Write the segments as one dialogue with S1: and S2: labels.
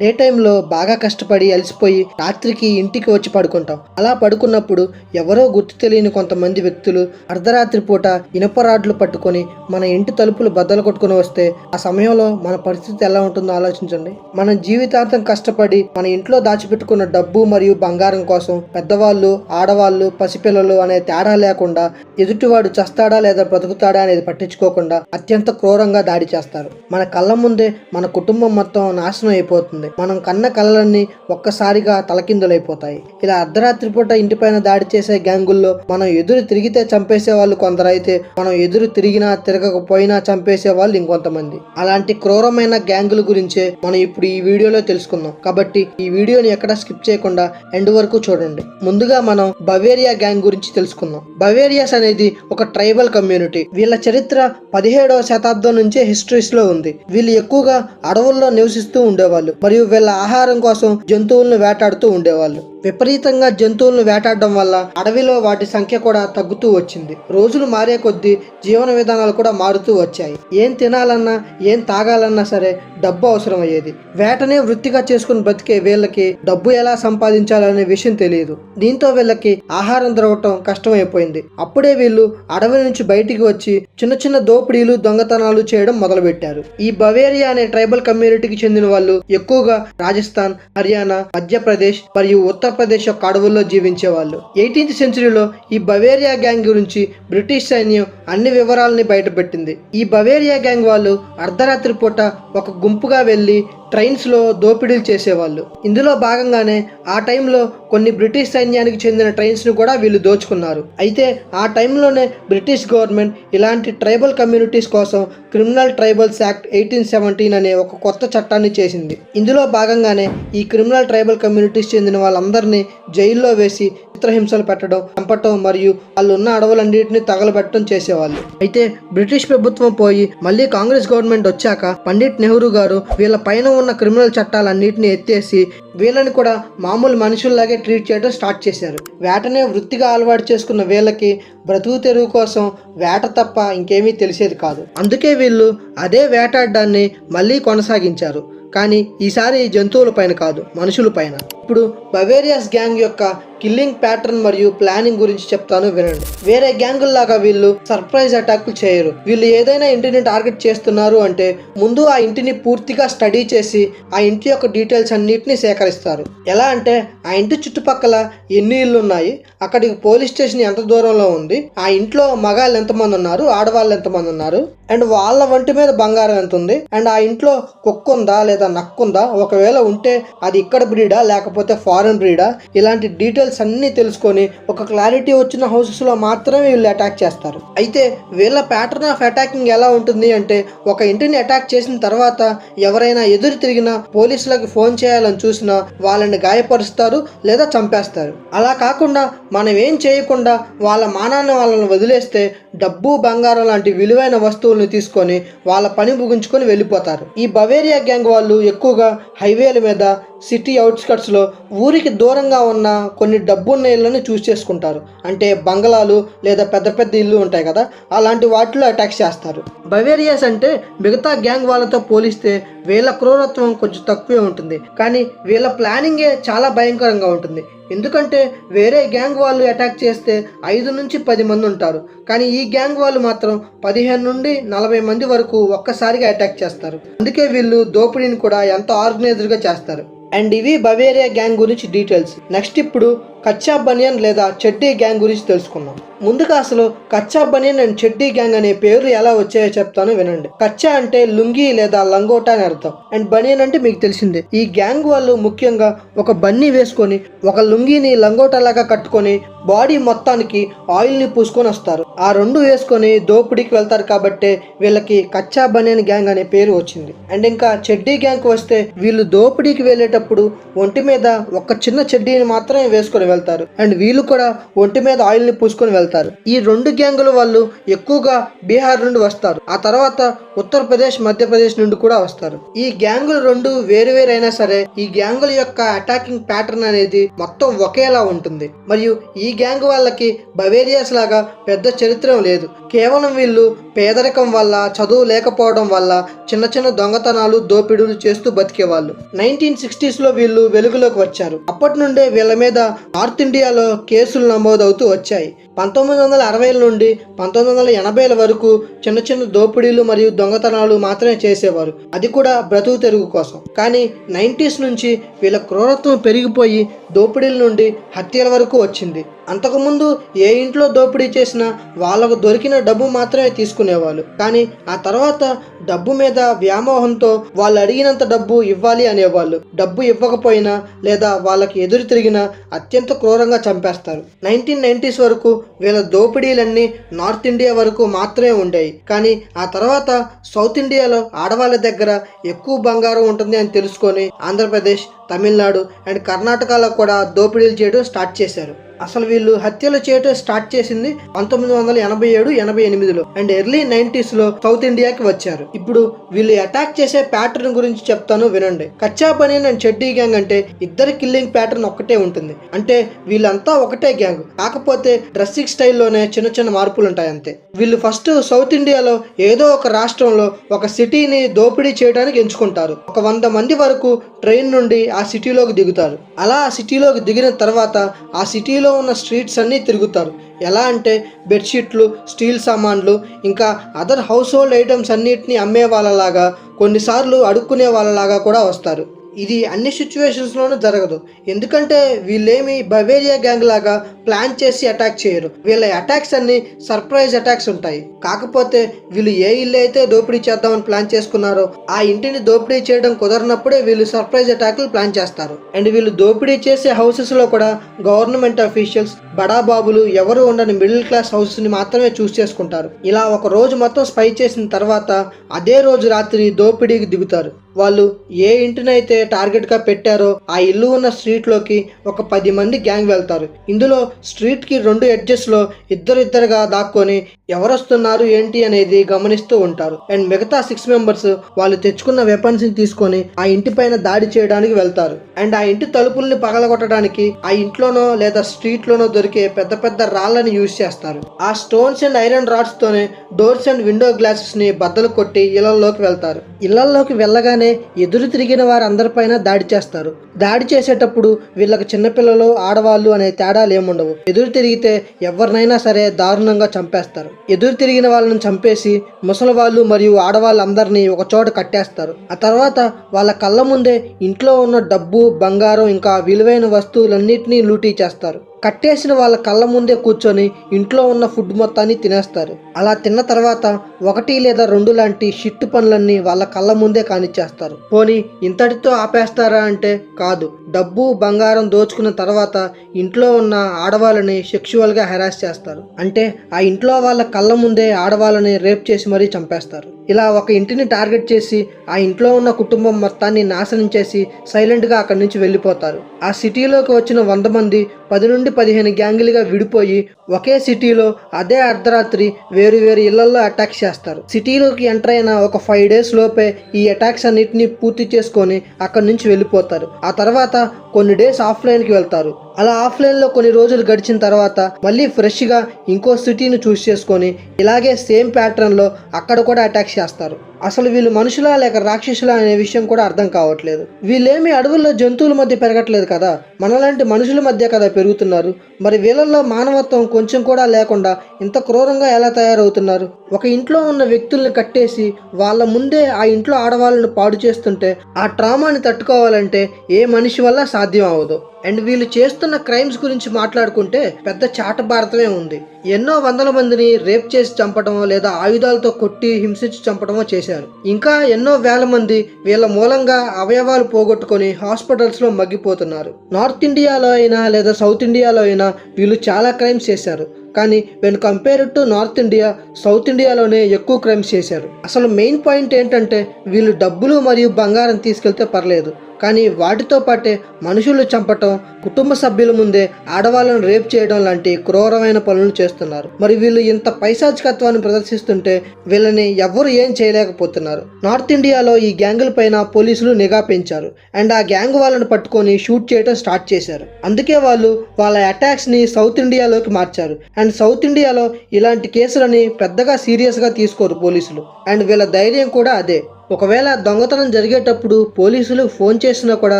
S1: Day టైంలో బాగా కష్టపడి అలసిపోయి రాత్రికి ఇంటికి వచ్చి పడుకుంటాం. అలా పడుకున్నప్పుడు ఎవరో గుర్తు తెలియని కొంతమంది వ్యక్తులు అర్ధరాత్రి పూట ఇనుప రాడ్లు పట్టుకొని మన ఇంటి తలుపులు బద్దలు కొట్టుకొని వస్తే ఆ సమయంలో మన పరిస్థితి ఎలా ఉంటుందో ఆలోచించండి. మనం జీవితాంతం కష్టపడి మన ఇంట్లో దాచిపెట్టుకున్న డబ్బు మరియు బంగారం కోసం పెద్దవాళ్ళు ఆడవాళ్ళు పసిపిల్లలు అనే తేడా లేకుండా ఎదుటివాడు చస్తాడా లేదా బ్రతుకుతాడా అనేది పట్టించుకోకుండా అత్యంత క్రూరంగా దాడి చేస్తారు. మన కళ్ళ ముందే మన కుటుంబం మొత్తం నాశనం అయిపోతుంది. మనం కన్న కలలన్నీ ఒక్కసారిగా తలకిందులైపోతాయి. ఇలా అర్ధరాత్రి పూట ఇంటిపైన దాడి చేసే గ్యాంగుల్లో మనం ఎదురు తిరిగితే చంపేసే వాళ్ళు కొందరైతే మనం ఎదురు తిరిగినా తిరగకపోయినా చంపేసే వాళ్ళు ఇంకొంతమంది. అలాంటి క్రూరమైన గ్యాంగుల గురించే మనం ఇప్పుడు ఈ వీడియోలో తెలుసుకుందాం. కాబట్టి ఈ వీడియోని ఎక్కడ స్కిప్ చేయకుండా ఎండ్ వరకు చూడండి. ముందుగా మనం బవేరియా గ్యాంగ్ గురించి తెలుసుకుందాం. బవేరియాస్ అనేది ఒక ట్రైబల్ కమ్యూనిటీ. వీళ్ళ చరిత్ర పదిహేడవ శతాబ్దం నుంచే హిస్టరీస్లో ఉంది. వీళ్ళు ఎక్కువగా అడవుల్లో నివసిస్తూ ఉండేవాళ్ళు. మరియు వీళ్ళ ఆహారం కోసం జంతువులను వేటాడుతూ ఉండేవాళ్ళు. విపరీతంగా జంతువులను వేటాడడం వల్ల అడవిలో వాటి సంఖ్య కూడా తగ్గుతూ వచ్చింది. రోజులు మారే కొద్దీ జీవన విధానాలు కూడా మారుతూ వచ్చాయి. ఏం తినాలన్నా ఏం తాగాలన్నా సరే డబ్బు అవసరం అయ్యేది వేటనే వృత్తిగా చేసుకుని బ్రతికే వీళ్ళకి డబ్బు ఎలా సంపాదించాలనే విషయం తెలియదు. దీంతో వీళ్ళకి ఆహారం దొరకటం కష్టమైపోయింది. అప్పుడే వీళ్ళు అడవి నుంచి బయటికి వచ్చి చిన్న చిన్న దోపిడీలు దొంగతనాలు చేయడం మొదలుపెట్టారు. ఈ బవేరియా అనే ట్రైబల్ కమ్యూనిటీకి చెందిన వాళ్ళు ఎక్కువగా రాజస్థాన్ హర్యానా మధ్యప్రదేశ్ మరియు ఉత్తర ఆంధ్రప్రదేశ్ యొక్క అడవుల్లో జీవించేవాళ్ళు. ఎయిటీన్త్ సెంచరీలో ఈ బవేరియా గ్యాంగ్ గురించి బ్రిటిష్ సైన్యం అన్ని వివరాలని బయటపెట్టింది. ఈ బవేరియా గ్యాంగ్ వాళ్ళు అర్ధరాత్రి పూట ఒక గుంపుగా వెళ్ళి ట్రైన్స్లో దోపిడీలు చేసేవాళ్ళు. ఇందులో భాగంగానే ఆ టైంలో కొన్ని బ్రిటిష్ సైన్యానికి చెందిన ట్రైన్స్ను కూడా వీళ్ళు దోచుకున్నారు. అయితే ఆ టైంలోనే బ్రిటిష్ గవర్నమెంట్ ఇలాంటి ట్రైబల్ కమ్యూనిటీస్ కోసం criminal tribals act eighteen seventeen అనే ఒక కొత్త చట్టాన్ని చేసింది. ఇందులో భాగంగానే ఈ క్రిమినల్ ట్రైబల్ కమ్యూనిటీస్ చెందిన వాళ్ళందరినీ జైల్లో వేసి చిత్రహింసలు పెట్టడం చంపటం మరియు వాళ్ళు ఉన్న అడవులన్నింటినీ తగలబెట్టడం చేసేవాళ్ళు. అయితే బ్రిటిష్ ప్రభుత్వం పోయి మళ్ళీ కాంగ్రెస్ గవర్నమెంట్ వచ్చాక పండిట్ నెహ్రూ గారు వీళ్ళ పైన ఉన్న క్రిమినల్ చట్టాలన్నింటినీ ఎత్తేసి వీళ్ళని కూడా మామూలు మనుషుల్లాగే ట్రీట్ చేయడం స్టార్ట్ చేశారు. వేటనే వృత్తిగా అలవాటు చేసుకున్న వీళ్ళకి బ్రతుకు తెరువు కోసం వేట తప్ప ఇంకేమీ తెలిసేది కాదు. అందుకే వీళ్ళు అదే వేటాడడాన్ని మళ్ళీ కొనసాగించారు. కానీ ఈసారి జంతువుల పైన కాదు మనుషుల పైన. ఇప్పుడు బవేరియాస్ గ్యాంగ్ యొక్క కిల్లింగ్ ప్యాటర్న్ మరియు ప్లానింగ్ గురించి చెప్తాను వినండి. వేరే గ్యాంగుల్లాగా వీళ్ళు సర్ప్రైజ్ అటాక్ చేయరు. వీళ్ళు ఏదైనా ఇంటిని టార్గెట్ చేస్తున్నారు అంటే ముందు ఆ ఇంటిని పూర్తిగా స్టడీ చేసి ఆ ఇంటి యొక్క డీటెయిల్స్ అన్నిటిని సేకరిస్తారు. ఎలా అంటే ఆ ఇంటి చుట్టుపక్కల ఎన్ని ఇళ్ళు ఉన్నాయి అక్కడికి పోలీస్ స్టేషన్ ఎంత దూరంలో ఉంది ఆ ఇంట్లో మగాళ్ళు ఎంతమంది ఉన్నారు ఆడవాళ్ళు ఎంతమంది ఉన్నారు అండ్ వాళ్ళ వంటి మీద బంగారం ఎంత ఉంది అండ్ ఆ ఇంట్లో కుక్క ఉందా లేదా నక్కుందా ఒకవేళ ఉంటే అది ఇక్కడ బ్రీడా లేకపోతే ఫారెన్ బ్రీడా ఇలాంటి డీటెయిల్స్ అన్నీ తెలుసుకొని ఒక క్లారిటీ వచ్చిన హౌసెస్లో మాత్రమే వీళ్ళు అటాక్ చేస్తారు. అయితే వీళ్ళ ప్యాటర్న్ ఆఫ్ అటాకింగ్ ఎలా ఉంటుంది అంటే ఒక ఇంటిని అటాక్ చేసిన తర్వాత ఎవరైనా ఎదురు తిరిగినా పోలీసులకు ఫోన్ చేయాలని చూసినా వాళ్ళని గాయపరుస్తారు లేదా చంపేస్తారు. అలా కాకుండా మనం ఏం చేయకుండా వాళ్ళ మానాన్ని వాళ్ళని వదిలేస్తే డబ్బు బంగారం లాంటి విలువైన వస్తువులను తీసుకొని వాళ్ళ పని ముగించుకొని వెళ్ళిపోతారు. ఈ బవేరియా గ్యాంగ్ వాళ్ళు ఎక్కువగా హైవేల మీద సిటీ అవుట్స్కట్స్లో ఊరికి దూరంగా ఉన్న కొన్ని డబ్బున్న ఇళ్ళని చూస్ చేసుకుంటారు. అంటే బంగళాలు లేదా పెద్ద పెద్ద ఇల్లు ఉంటాయి కదా అలాంటి వాటిలో అటాక్ చేస్తారు. బవేరియాస్ అంటే మిగతా గ్యాంగ్ వాళ్ళతో పోలిస్తే వీళ్ళ క్రూరత్వం కొంచెం తక్కువే ఉంటుంది. కానీ వీళ్ళ ప్లానింగే చాలా భయంకరంగా ఉంటుంది. ఎందుకంటే వేరే గ్యాంగ్ వాళ్ళు అటాక్ చేస్తే ఐదు నుంచి పది మంది ఉంటారు. కానీ ఈ గ్యాంగ్ వాళ్ళు మాత్రం పదిహేను నుండి నలభై మంది వరకు ఒక్కసారిగా అటాక్ చేస్తారు. అందుకే వీళ్ళు దోపిడీని కూడా ఎంతో ఆర్గనైజ్డ్గా చేస్తారు. అండ్ ఇవి బవేరియా గ్యాంగ్ గురించి డీటెయిల్స్. నెక్స్ట్ ఇప్పుడు కచ్చా బనియన్ లేదా చెడ్డీ గ్యాంగ్ గురించి తెలుసుకుందాం. ముందుగా అసలు కచ్చా బనియన్ అండ్ చెడ్డీ గ్యాంగ్ అనే పేరు ఎలా వచ్చాయో చెప్తాను వినండి. కచ్చా అంటే లుంగి లేదా లంగోటా అని అర్థం. అండ్ బనియన్ అంటే మీకు తెలిసిందే. ఈ గ్యాంగ్ వాళ్ళు ముఖ్యంగా ఒక బన్నీ వేసుకొని ఒక లుంగిని లంగోటా లాగా కట్టుకొని బాడీ మొత్తానికి ఆయిల్ని పూసుకొని వస్తారు. ఆ రెండు వేసుకొని దోపిడీకి వెళ్తారు కాబట్టి వీళ్ళకి కచ్చా బనియన్ గ్యాంగ్ అనే పేరు వచ్చింది. అండ్ ఇంకా చెడ్డీ గ్యాంగ్ వస్తే వీళ్ళు దోపిడీకి వెళ్ళేటప్పుడు ఒంటి మీద ఒక చిన్న చెడ్డీని మాత్రమే వేసుకొని వెళ్తారు. అండ్ వీళ్ళు కూడా ఒంటి మీద ఆయిల్ని పూసుకొని వెళ్తారు. ఈ రెండు గ్యాంగుల వాళ్ళు ఎక్కువగా బీహార్ నుండి వస్తారు. ఆ తర్వాత ఉత్తరప్రదేశ్ మధ్యప్రదేశ్ నుండి కూడా వస్తారు. ఈ గ్యాంగులు రెండు వేరు వేరు అయినా సరే ఈ గ్యాంగుల యొక్క అటాకింగ్ ప్యాటర్న్ అనేది మొత్తం ఒకేలా ఉంటుంది. మరియు ఈ గ్యాంగ్ వాళ్ళకి బవేరియాస్ లాగా పెద్ద చరిత్ర లేదు. కేవలం వీళ్ళు పేదరికం వల్ల చదువు లేకపోవడం వల్ల చిన్న చిన్న దొంగతనాలు దోపిడీలు చేస్తూ బతికేవాళ్ళు. నైన్టీన్ సిక్స్టీస్లో వీళ్ళు వెలుగులోకి వచ్చారు. అప్పటి నుండే వీళ్ళ మీద నార్త్ ఇండియాలో కేసులు నమోదవుతూ వచ్చాయి. పంతొమ్మిది వందల అరవైల నుండి పంతొమ్మిది వందల ఎనభైల వరకు చిన్న చిన్న దోపిడీలు మరియు దొంగతనాలు మాత్రమే చేసేవారు. అది కూడా బ్రతుకు తెరుగు కోసం. కానీ నైంటీస్ నుంచి వీళ్ళ క్రూరత్వం పెరిగిపోయి దోపిడీల నుండి హత్యల వరకు వచ్చింది. అంతకుముందు ఏ ఇంట్లో దోపిడీ చేసినా వాళ్ళకు దొరికిన డబ్బు మాత్రమే తీసుకునేవాళ్ళు. కానీ ఆ తర్వాత డబ్బు మీద వ్యామోహంతో వాళ్ళు అడిగినంత డబ్బు ఇవ్వాలి అనేవాళ్ళు. డబ్బు ఇవ్వకపోయినా లేదా వాళ్ళకి ఎదురు తిరిగిన అత్యంత క్రూరంగా చంపేస్తారు. నైన్టీన్ నైన్టీస్ వరకు వీళ్ళ దోపిడీలన్నీ నార్త్ ఇండియా వరకు మాత్రమే ఉండేవి కానీ ఆ తర్వాత సౌత్ ఇండియాలో ఆడవాళ్ళ దగ్గర ఎక్కువ బంగారం ఉంటుంది అని తెలుసుకొని ఆంధ్రప్రదేశ్ తమిళనాడు అండ్ కర్ణాటకలో కూడా దోపిడీలు చేయడం స్టార్ట్ చేశారు. అసలు వీళ్ళు హత్యలు చేయటం స్టార్ట్ చేసింది పంతొమ్మిది వందల ఎనభై ఏడు ఎనభై ఎనిమిదిలో అండ్ ఎర్లీ నైన్టీస్లో సౌత్ ఇండియాకి వచ్చారు. ఇప్పుడు వీళ్ళు అటాక్ చేసే ప్యాటర్న్ గురించి చెప్తాను వినండి. కచ్చా బనీన్ అండ్ చెడ్డీ గ్యాంగ్ అంటే ఇద్దరు కిల్లింగ్ ప్యాటర్న్ ఒకటే ఉంటుంది. అంటే వీళ్ళంతా ఒకటే గ్యాంగ్ కాకపోతే డ్రెస్సింగ్ స్టైల్లోనే చిన్న చిన్న మార్పులు ఉంటాయి అంతే. వీళ్ళు ఫస్ట్ సౌత్ ఇండియాలో ఏదో ఒక రాష్ట్రంలో ఒక సిటీని దోపిడీ చేయడానికి ఎంచుకుంటారు. ఒక వంద మంది వరకు ట్రైన్ నుండి ఆ సిటీలోకి దిగుతారు. అలా ఆ సిటీలోకి దిగిన తర్వాత ఆ సిటీలో ఉన్న స్ట్రీట్స్ అన్నీ తిరుగుతారు. ఎలా అంటే బెడ్షీట్లు స్టీల్ సామాన్లు ఇంకా అదర్ హౌస్ హోల్డ్ ఐటమ్స్ అన్నిటిని అమ్మే వాళ్ళలాగా కొన్నిసార్లు అడుక్కునే వాళ్ళలాగా కూడా వస్తారు. ఇది అన్ని సిచ్యువేషన్స్లోనూ జరగదు. ఎందుకంటే వీళ్ళేమి బవేరియా గ్యాంగ్ లాగా ప్లాన్ చేసి అటాక్ చేయరు. వీళ్ళ అటాక్స్ అన్ని సర్ప్రైజ్ అటాక్స్ ఉంటాయి. కాకపోతే వీళ్ళు ఏ ఇల్లు అయితే దోపిడీ చేద్దామని ప్లాన్ చేసుకున్నారో ఆ ఇంటిని దోపిడీ చేయడం కుదరనప్పుడే వీళ్ళు సర్ప్రైజ్ అటాక్లు ప్లాన్ చేస్తారు. అండ్ వీళ్ళు దోపిడీ చేసే హౌసెస్లో కూడా గవర్నమెంట్ అఫీషియల్స్ బడాబాబులు ఎవరు ఉండని మిడిల్ క్లాస్ హౌస్ని మాత్రమే చూస్ చేసుకుంటారు. ఇలా ఒక రోజు మొత్తం స్పై చేసిన తర్వాత అదే రోజు రాత్రి దోపిడీకి దిగుతారు. వాళ్ళు ఏ ఇంటినైతే టార్గెట్గా పెట్టారో ఆ ఇల్లు ఉన్న స్ట్రీట్లోకి ఒక పది మంది గ్యాంగ్ వెళ్తారు. ఇందులో స్ట్రీట్కి రెండు ఎడ్జెస్లో ఇద్దరిద్దరుగా దాక్కొని ఎవరొస్తున్నారు ఏంటి అనేది గమనిస్తూ ఉంటారు. అండ్ మిగతా సిక్స్ మెంబర్స్ వాళ్ళు తెచ్చుకున్న వెపన్స్ని తీసుకొని ఆ ఇంటి పైన దాడి చేయడానికి వెళ్తారు. అండ్ ఆ ఇంటి తలుపుల్ని పగలగొట్టడానికి ఆ ఇంట్లోనో లేదా స్ట్రీట్లోనో దొరికే పెద్ద పెద్ద రాళ్ళను యూజ్ చేస్తారు. ఆ స్టోన్స్ అండ్ ఐరన్ రాడ్స్ తోనే డోర్స్ అండ్ విండో గ్లాసెస్ని బద్దలు కొట్టి ఇళ్ళలోకి వెళ్తారు. ఇళ్ళలోకి వెళ్ళగానే ఎదురు తిరిగిన వారందరిపైన దాడి చేస్తారు. దాడి చేసేటప్పుడు వీళ్ళకి చిన్నపిల్లలు ఆడవాళ్ళు అనే తేడాలు ఏముండవు. ఎదురు తిరిగితే ఎవరినైనా సరే దారుణంగా చంపేస్తారు. ఎదురు తిరిగిన వాళ్ళని చంపేసి ముసలి వాళ్ళు మరియు ఆడవాళ్ళందరినీ ఒక చోట కట్టేస్తారు. ఆ తర్వాత వాళ్ళ కళ్ళ ముందే ఇంట్లో ఉన్న డబ్బు బంగారం ఇంకా విలువైన వస్తువులన్నింటినీ లూటీ చేస్తారు. కట్టేసిన వాళ్ళ కళ్ళ ముందే కూర్చొని ఇంట్లో ఉన్న ఫుడ్ మొత్తాన్ని తినేస్తారు. అలా తిన్న తర్వాత ఒకటి లేదా రెండు లాంటి షిట్ పనులన్నీ వాళ్ళ కళ్ళ ముందే కానిచ్చేస్తారు. పోనీ ఇంతటితో ఆపేస్తారా అంటే కాదు. డబ్బు బంగారం దోచుకున్న తర్వాత ఇంట్లో ఉన్న ఆడవాళ్ళని సెక్షువల్గా హెరాస్ చేస్తారు. అంటే ఆ ఇంట్లో వాళ్ళ కళ్ళ ముందే ఆడవాళ్ళని రేప్ చేసి మరీ చంపేస్తారు. ఇలా ఒక ఇంటిని టార్గెట్ చేసి ఆ ఇంట్లో ఉన్న కుటుంబం మొత్తాన్ని నాశనం చేసి సైలెంట్గా అక్కడి నుంచి వెళ్ళిపోతారు. ఆ సిటీలోకి వచ్చిన వంద మంది పది నుండి పదిహేను గ్యాంగులుగా విడిపోయి ఒకే సిటీలో అదే అర్ధరాత్రి వేరు వేరు ఇళ్ళలో అటాక్ చేస్తారు. సిటీలోకి ఎంటర్ అయిన ఒక ఫైవ్ డేస్ లోపే ఈ అటాక్స్ అన్నిటిని పూర్తి చేసుకొని అక్కడి నుంచి వెళ్ళిపోతారు. ఆ తర్వాత కొన్ని డేస్ ఆఫ్లైన్కి వెళ్తారు. అలా ఆఫ్లైన్లో కొన్ని రోజులు గడిచిన తర్వాత మళ్ళీ ఫ్రెష్గా ఇంకో సిటీని చూస్ చేసుకొని ఇలాగే సేమ్ ప్యాటర్న్లో అక్కడ కూడా అటాక్ చేస్తారు. అసలు వీళ్ళు మనుషులా లేక రాక్షసులా అనే విషయం కూడా అర్థం కావట్లేదు. వీళ్ళేమి అడవుల్లో జంతువుల మధ్య పెరగట్లేదు కదా? మనలాంటి మనుషుల మధ్య కదా పెరుగుతున్నారు? మరి వీళ్ళల్లో మానవత్వం కొంచెం కూడా లేకుండా ఇంత క్రూరంగా ఎలా తయారవుతున్నారు? ఒక ఇంట్లో ఉన్న వ్యక్తుల్ని కట్టేసి వాళ్ళ ముందే ఆ ఇంట్లో ఆడవాళ్ళను పాడు చేస్తుంటే ఆ ట్రామాని తట్టుకోవాలంటే ఏ మనిషి వల్ల సాధ్యం అవ్వదు. అండ్ వీళ్ళు చేస్తున్న క్రైమ్స్ గురించి మాట్లాడుకుంటే పెద్ద చాట భారతమే ఉంది. ఎన్నో వందల మందిని రేప్ చేసి చంపడమో లేదా ఆయుధాలతో కొట్టి హింసించి చంపడమో చేశారు. ఇంకా ఎన్నో వేల మంది వీళ్ళ మూలంగా అవయవాలు పోగొట్టుకొని హాస్పిటల్స్లో మగ్గిపోతున్నారు. నార్త్ ఇండియాలో అయినా లేదా సౌత్ ఇండియాలో అయినా వీళ్ళు చాలా క్రైమ్స్ చేశారు. కానీ when compare to North India South ఇండియాలోనే ఎక్కువ క్రైమ్స్ చేశారు. అసలు మెయిన్ పాయింట్ ఏంటంటే వీళ్ళు డబ్బులు మరియు బంగారం తీసుకెళ్తే పర్లేదు. కానీ వాటితో పాటే మనుషులు చంపటం కుటుంబ సభ్యుల ముందే ఆడవాళ్ళను రేప్ చేయడం లాంటి క్రూరమైన పనులు చేస్తారు చేస్తున్నారు మరి వీళ్ళు ఇంత పైశాచికత్వాన్ని ప్రదర్శిస్తుంటే వీళ్ళని ఎవ్వరు ఏం చేయలేకపోతున్నారు. నార్త్ ఇండియాలో ఈ గ్యాంగుల పైన పోలీసులు నిఘా పెంచారు. అండ్ ఆ గ్యాంగ్ వాళ్ళని పట్టుకొని షూట్ చేయడం స్టార్ట్ చేశారు. అందుకే వాళ్ళు వాళ్ళ అటాక్స్ని సౌత్ ఇండియాలోకి మార్చారు. అండ్ సౌత్ ఇండియాలో ఇలాంటి కేసులని పెద్దగా సీరియస్గా తీసుకోరు పోలీసులు. అండ్ వీళ్ళ ధైర్యం కూడా అదే. ఒకవేళ దొంగతనం జరిగేటప్పుడు పోలీసులు ఫోన్ చేసినా కూడా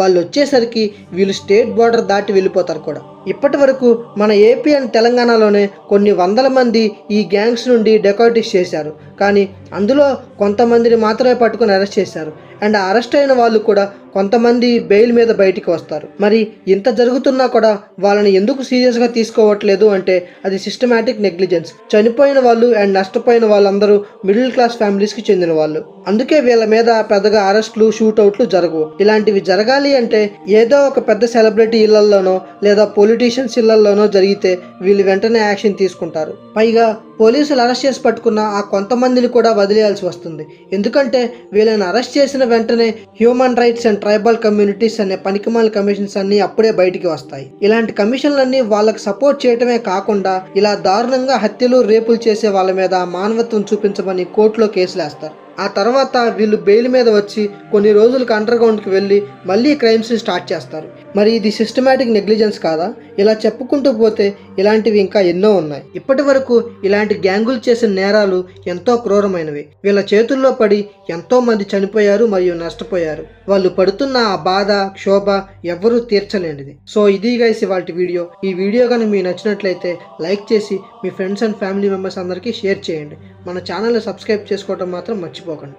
S1: వాళ్ళు వచ్చేసరికి వీళ్ళు స్టేట్ బార్డర్ దాటి వెళ్ళిపోతారు కూడా. ఇప్పటి వరకు మన ఏపీ అండ్ తెలంగాణలోనే కొన్ని వందల మంది ఈ గ్యాంగ్స్ నుండి డెకాటిస్ చేశారు. కానీ అందులో కొంతమందిని మాత్రమే పట్టుకుని అరెస్ట్ చేశారు. అండ్ అరెస్ట్ అయిన వాళ్ళు కూడా కొంతమంది బెయిల్ మీద బయటికి వస్తారు. మరి ఇంత జరుగుతున్నా కూడా వాళ్ళని ఎందుకు సీరియస్గా తీసుకోవట్లేదు అంటే అది సిస్టమాటిక్ నెగ్లిజెన్స్ చనిపోయిన వాళ్ళు అండ్ నష్టపోయిన వాళ్ళందరూ మిడిల్ క్లాస్ ఫ్యామిలీస్కి చెందిన వాళ్ళు. అందుకే వీళ్ళ మీద పెద్దగా అరెస్ట్లు షూట్అవుట్లు జరగవు. ఇలాంటివి జరగాలి అంటే ఏదో ఒక పెద్ద సెలబ్రిటీ ఇళ్ళలోనో లేదా పొలిటీషియన్స్ ఇళ్ళలోనో జరిగితే వీళ్ళు వెంటనే యాక్షన్ తీసుకుంటారు. పైగా పోలీసులు అరెస్ట్ చేసి పట్టుకున్న ఆ కొంతమందిని కూడా వదిలేయాల్సి వస్తుంది. ఎందుకంటే వీళ్ళని అరెస్ట్ చేసిన వెంటనే human rights and tribal communities అనే పనికిమాల కమిషన్స్ అన్ని అప్పుడే బయటికి వస్తాయి. ఇలాంటి కమిషన్లన్నీ వాళ్ళకి సపోర్ట్ చేయటమే కాకుండా ఇలా దారుణంగా హత్యలు రేపులు చేసే వాళ్ళ మీద మానవత్వం చూపించమని కోర్టులో కేసులేస్తారు ఆ తర్వాత వీళ్ళు బెయిల్ మీద వచ్చి కొన్ని రోజులకు అండర్ గ్రౌండ్కి వెళ్ళి మళ్ళీ క్రైమ్స్ స్టార్ట్ చేస్తారు. మరి ఇది సిస్టమేటిక్ నెగ్లిజెన్స్ కాదా? ఇలా చెప్పుకుంటూ పోతే ఇలాంటివి ఇంకా ఎన్నో ఉన్నాయి. ఇప్పటి వరకు ఇలాంటి గ్యాంగులు చేసిన నేరాలు ఎంతో క్రూరమైనవి. వీళ్ళ చేతుల్లో పడి ఎంతో మంది చనిపోయారు మరియు నష్టపోయారు. వాళ్ళు పడుతున్న ఆ బాధ క్షోభ ఎవ్వరూ తీర్చలేనిది. సో ఇది గైస్ ఇవాళ వీడియో. ఈ వీడియో కానీ మీకు నచ్చినట్లయితే లైక్ చేసి మీ ఫ్రెండ్స్ అండ్ ఫ్యామిలీ మెంబర్స్ అందరికీ షేర్ చేయండి. మన ఛానల్ని సబ్స్క్రైబ్ చేసుకోవడం మాత్రం మర్చిపోకండి.